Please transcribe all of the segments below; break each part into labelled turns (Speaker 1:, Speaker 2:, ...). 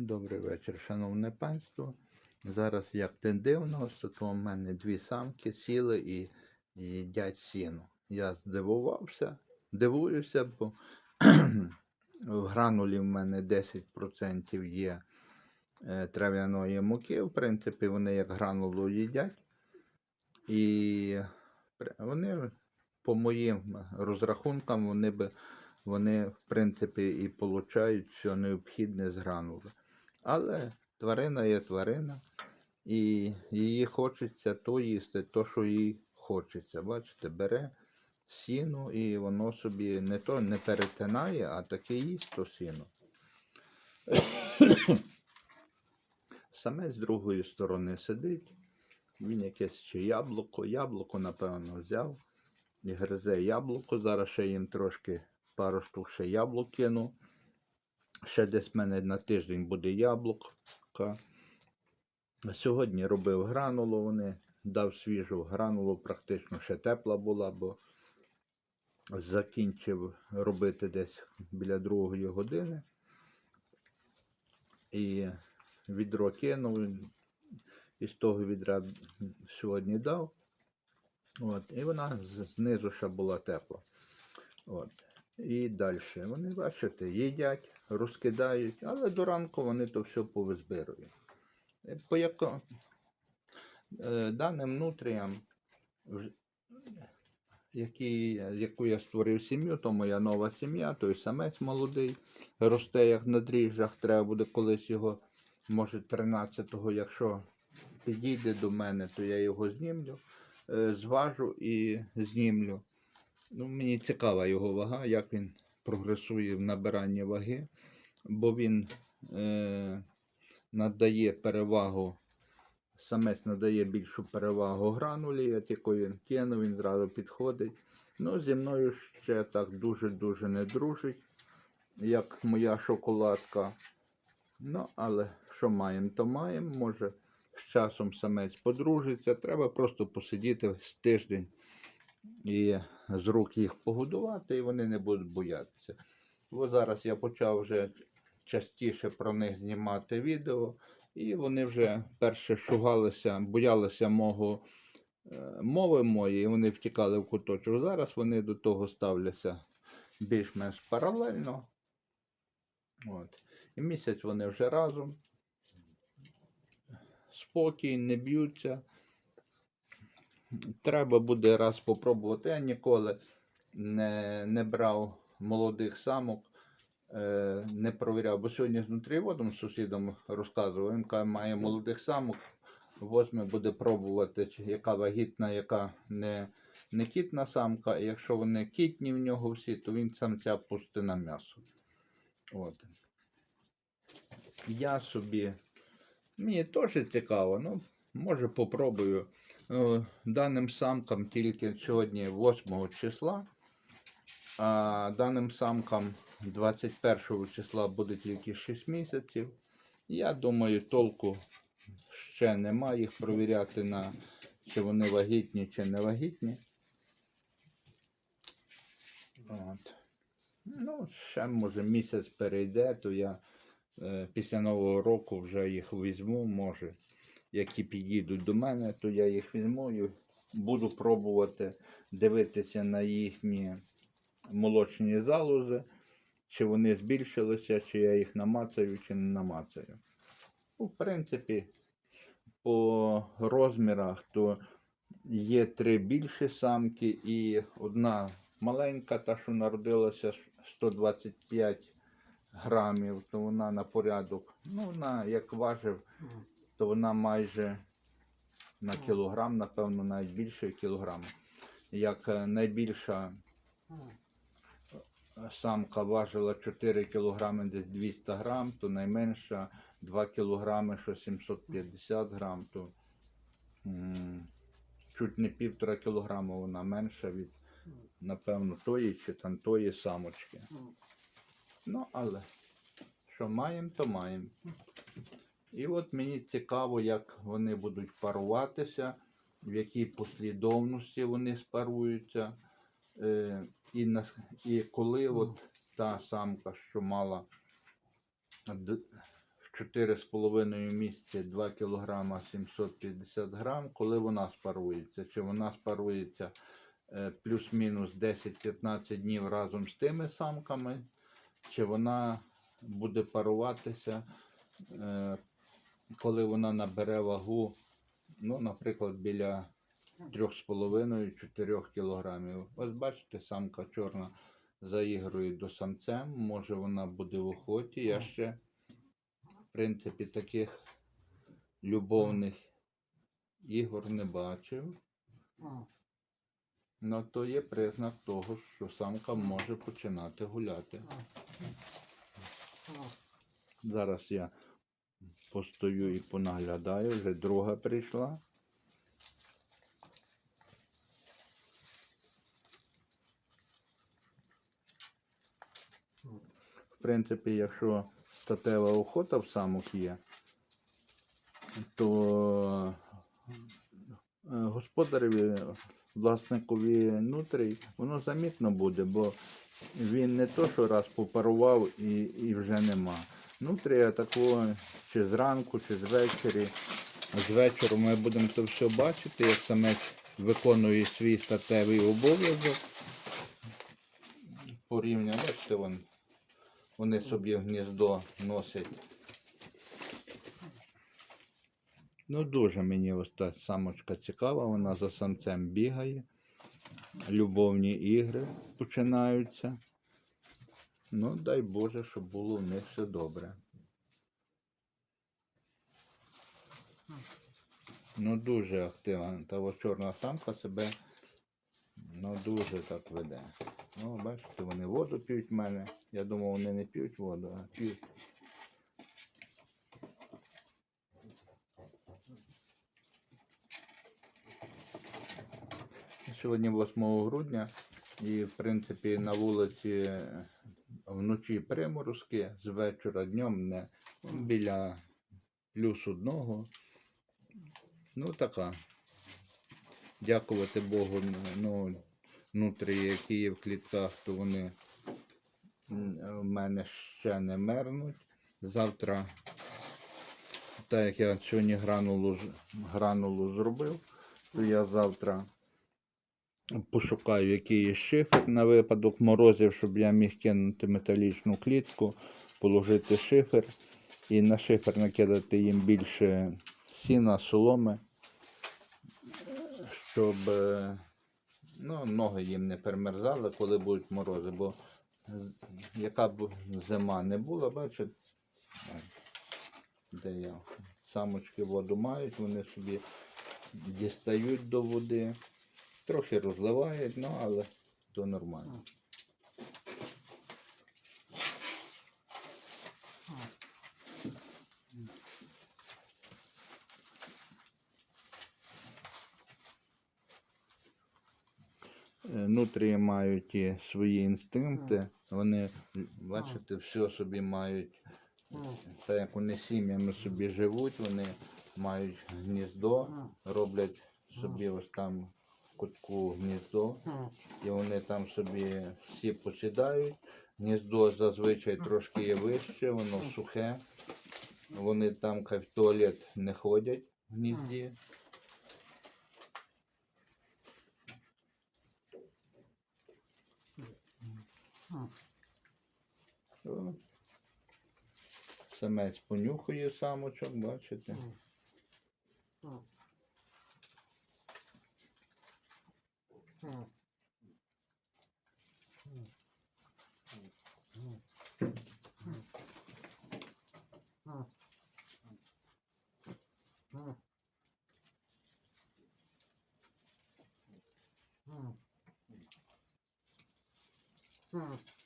Speaker 1: Добрий вечір, шановне панство. Зараз, як те дивно, то в мене дві самки сіли і їдять сіно. Я здивувався, дивуюся, бо в гранулі в мене 10% є е, трав'яної муки. В принципі, вони як гранулу їдять. І вони, по моїм розрахункам, вони би вони, в принципі, і получають все необхідне з гранули. Але тварина є тварина, і її хочеться то їсти, то, що їй хочеться. Бачите, бере сіно і воно собі не то не перетинає, а таке їсть то сіно. Саме з другої сторони сидить. Він якесь ще яблуко. Яблуко, напевно, взяв і гризе яблуко. Зараз ще їм трошки пару штук ще яблук кину. Ще десь в мене на тиждень буде яблука. Сьогодні робив гранулу, вони дав свіжу гранулу, практично ще тепла була, бо закінчив робити десь біля другої години. І відро кинув, і з того відра сьогодні дав. От, і вона знизу ще була тепла. От. І далі. Вони, бачите, їдять, розкидають, але до ранку вони то все повизбирують. Е, По яко, е, даним нутріям, які, яку я створив сім'ю, то моя нова сім'я, той самець молодий, росте як на дріжджах, треба буде колись його, може 13-го, якщо підійде до мене, то я його знімлю, е, зважу і знімлю. Ну, мені цікава його вага, як він прогресує в набиранні ваги, бо він е, надає перевагу, самець надає більшу перевагу гранулі, от яку він кинув, він зразу підходить. Ну, зі мною ще так дуже-дуже не дружить, як моя шоколадка. Ну, але що маємо, то маємо. Може, з часом самець подружиться. Треба просто посидіти з тиждень і з рук їх погодувати, і вони не будуть боятися. Бо зараз я почав вже частіше про них знімати відео, і вони вже перше шугалися, боялися мого е, мови моєї, вони втікали в куточок. Зараз вони до того ставляться більш-менш паралельно. От. І місяць вони вже разом. Спокій, не б'ються. Треба буде раз попробувати. Я ніколи не, не брав молодих самок, е, не провіряв. Бо сьогодні з нутрієводом сусідом розказував, він каже, має молодих самок. Возьме буде пробувати, яка вагітна, яка не, не кітна самка. І якщо вони кітні в нього всі, то він самця пусти на м'ясо. От. Я собі. Мені теж цікаво, ну, може попробую. Ну, даним самкам тільки сьогодні 8 числа, а даним самкам 21 числа буде тільки 6 місяців. Я думаю, толку ще нема їх провіряти на чи вони вагітні, чи не вагітні. От. Ну, ще може місяць перейде, то я е, після Нового року вже їх візьму, може які підійдуть до мене, то я їх візьму і буду пробувати дивитися на їхні молочні залози, чи вони збільшилися, чи я їх намацаю, чи не намацаю. Ну, в принципі, по розмірах, то є три більші самки і одна маленька, та, що народилася 125 грамів, то вона на порядок. Ну, вона, як важив, то вона майже на кілограм, напевно, навіть більше кілограма. Як е, найбільша е, самка важила 4 кілограми, десь 200 грам, то найменша 2 кілограми, що 750 грам, то чуть не півтора кілограма вона менша від, напевно, тої чи там тої самочки. Ну, але що маємо, то маємо. І от мені цікаво, як вони будуть паруватися, в якій послідовності вони спаруються. Е, і, на, і коли от та самка, що мала д- 4,5 місяці 2 кг 750 грам, коли вона спарується. Чи вона спарується е, плюс-мінус 10-15 днів разом з тими самками, чи вона буде паруватися, е, коли вона набере вагу, ну, наприклад, біля 3,5-4 кг. Ось бачите, самка чорна заігрує до самцем, може вона буде в охоті. Я ще, в принципі, таких любовних ігор не бачив. Ну, то є признак того, що самка може починати гуляти. Зараз я постою і понаглядаю, вже друга прийшла. В принципі, якщо статева охота в самок є, то е, господареві, власникові нутрій, воно замітно буде, бо він не то, що раз попарував і, і вже нема. Нутрія такого чи зранку, чи звечері. З вечора ми будемо це все бачити, як самець виконує свій статевий обов'язок. Порівня, бачите, вон, вони собі гніздо носять. Ну, дуже мені ось та самочка цікава, вона за самцем бігає. Любовні ігри починаються. Ну, дай Боже, щоб було в них все добре. Ну, дуже активна. Та ось чорна самка себе ну, дуже так веде. Ну, бачите, вони воду п'ють в мене. Я думав, вони не п'ють воду, а п'ють. Сьогодні 8 грудня і, в принципі, на вулиці вночі приморозки, з вечора днем не біля плюс одного. Ну, така. Дякувати Богу, ну, нутрі, які є в клітках, то вони в мене ще не мернуть. Завтра, так як я сьогодні гранулу, гранулу зробив, то я завтра пошукаю, який є шифер на випадок морозів, щоб я міг кинути металічну клітку, положити шифер і на шифер накидати їм більше сіна, соломи, щоб е, ну, ноги їм не перемерзали, коли будуть морози, бо яка б зима не була, бачите, де я. Самочки воду мають, вони собі дістають до води. Трохи розливають, ну але то нормально. Е, Нутрії мають і свої інстинкти, вони, бачите, все собі мають, так. Як вони сім'ями собі живуть, вони мають гніздо, роблять собі ось там кутку гніздо, і вони там собі всі посідають. Гніздо зазвичай трошки є вище, воно сухе. Вони там в туалет не ходять в гнізді. Самець понюхує самочок, бачите. 嗯嗯嗯嗯嗯嗯嗯嗯嗯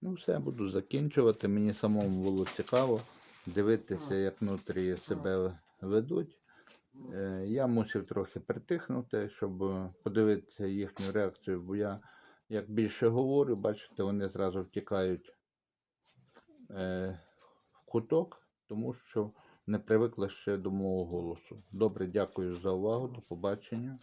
Speaker 1: Ну, все, буду закінчувати. Мені самому було цікаво дивитися, як внутрі себе ведуть. Е, я мусив трохи притихнути, щоб подивитися їхню реакцію, бо я як більше говорю, бачите, вони зразу втікають е, куток, тому що не привикла ще до мого голосу. Добре, дякую за увагу. До побачення.